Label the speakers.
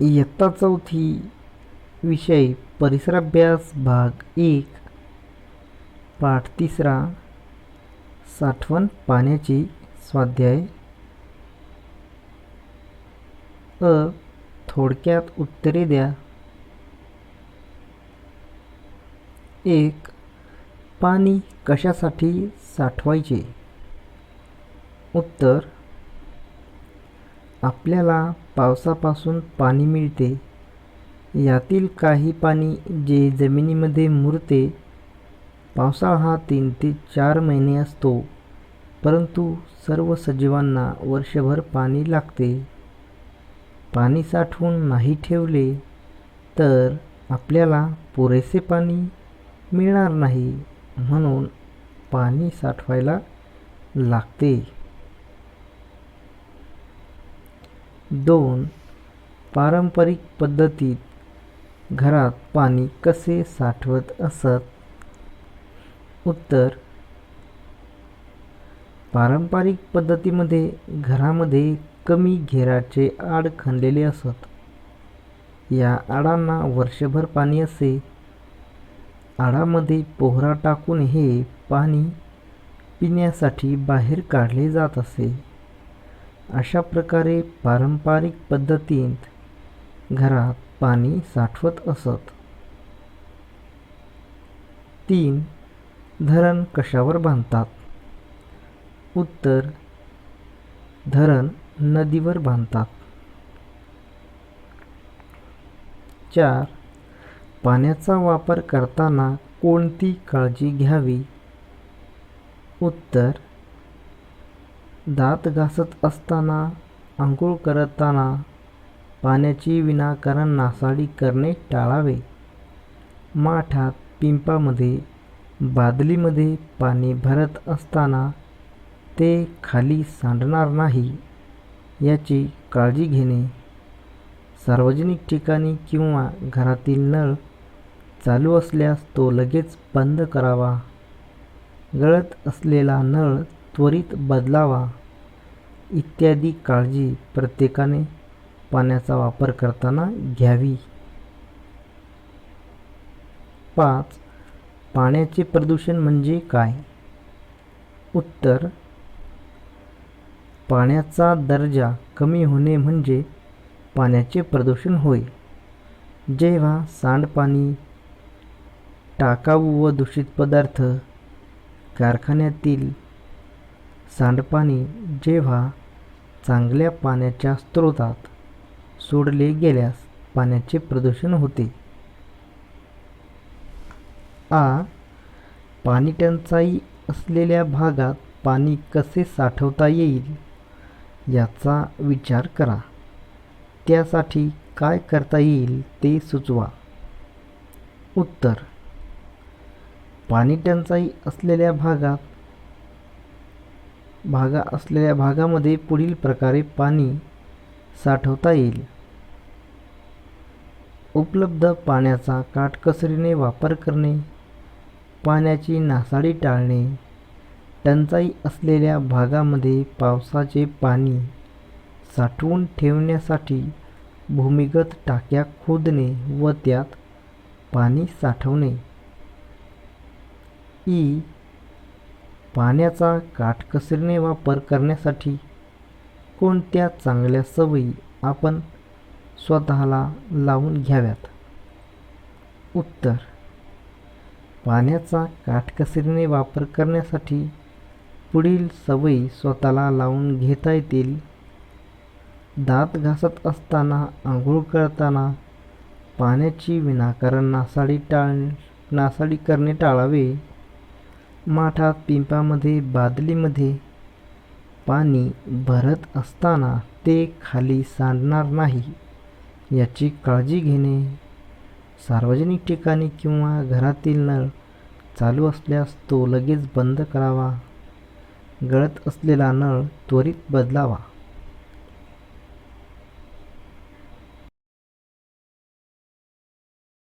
Speaker 1: इयत्ता चौथी विषय परिसराभ्यास भाग एक. पाठ तिसरा. साठवण पाण्याची स्वाध्याय. अ. थोडक्यात उत्तरे द्या. एक. पाणी कशासाठी साठवायचे? उत्तर. आपल्याला पावसापासून पाणी मिळते. यातील काही पाणी जे जमिनीमध्ये मुरते पावसाळा हा तीन ते चार महिने असतो. परंतु सर्व सजीवांना वर्षभर पाणी लागते. पाणी साठवून नाही ठेवले तर आपल्याला पुरेसे पाणी मिळणार नाही म्हणून पाणी साठवायला लागते. दोन पारंपरिक पद्धतीत घरात पाणी कसे साठवत असत? उत्तर पारंपरिक पद्धतीमध्ये घरामध्ये कमी घेराचे आड खणलेले असत. या आडांना वर्षभर पाणी असे. आडामध्ये पोहरा टाकून हे पाणी पिण्यासाठी बाहेर काढले जात असे. अशा प्रकारे पारंपरिक पद्धतीत घरात पाणी साठवत असत. तीन धरण कशावर बांधतात? उत्तर धरण नदीवर बांधतात. चार पाण्याचा वापर करताना कोणती काळजी घ्यावी? उत्तर दात घासत असताना आंघोळ करताना पाण्याची विनाकारण नासाडी करणे टाळावे. माठात पिंपामध्ये बादलीमध्ये पाणी भरत असताना ते खाली सांडणार नाही याची काळजी घेणे. सार्वजनिक ठिकाणी किंवा घरातील नळ चालू असल्यास तो लगेच बंद करावा. गळत असलेला नळ त्वरित बदलावा इत्यादी काळजी प्रत्येकाने पाण्याचा वापर करताना घ्यावी. पाच पाण्याचे प्रदूषण म्हणजे काय? उत्तर पाण्याचा दर्जा कमी होणे म्हणजे पाण्याचे प्रदूषण होय. जेव्हा सांडपाणी टाकाऊ व दूषित पदार्थ कारखान्यातील सांडपाणी जेव्हा चांगल्या पाण्याच्या स्रोतात सोडले गेल्यास पाण्याचे प्रदूषण होते. आ. पाणीटंचाई असलेल्या भागात पाणी कसे साठवता येईल याचा विचार करा. त्यासाठी काय करता येईल ते सुचवा. उत्तर. पाणीटंचाई असलेल्या भागात भागा असलेल्या भागामध्ये पुढील प्रकारे पाणी साठवता येईल. उपलब्ध पाण्याचा काटकसरीने वापर करणे पाण्याची नासाडी टाळणे टंचाई असलेल्या भागामध्ये पावसाचे पाणी साठवून ठेवण्यासाठी भूमिगत टाक्या खोदणे व त्यात पाणी साठवणे. ई. पाण्याचा काटकसरीने वापर करण्यासाठी कोणत्या चांगल्या सवयी आपण स्वतःला लावून घ्याव्यात? उत्तर पाण्याचा काटकसरीने वापर करण्यासाठी पुढील सवयी स्वतःला लावून घेता येतील. दात घासत असताना आंघोळ करताना पाण्याची विनाकारण नासाडी टाळ नासाडी करणे टाळावे. माठात पिंपामध्ये बादलीमध्ये पाणी भरत असताना ते खाली सांडणार नाही. याची काळजी घेणे सार्वजनिक ठिकाणी किंवा घरातील नळ चालू असल्यास तो लगेच बंद करावा. गळत असलेला नळ त्वरित बदलावा.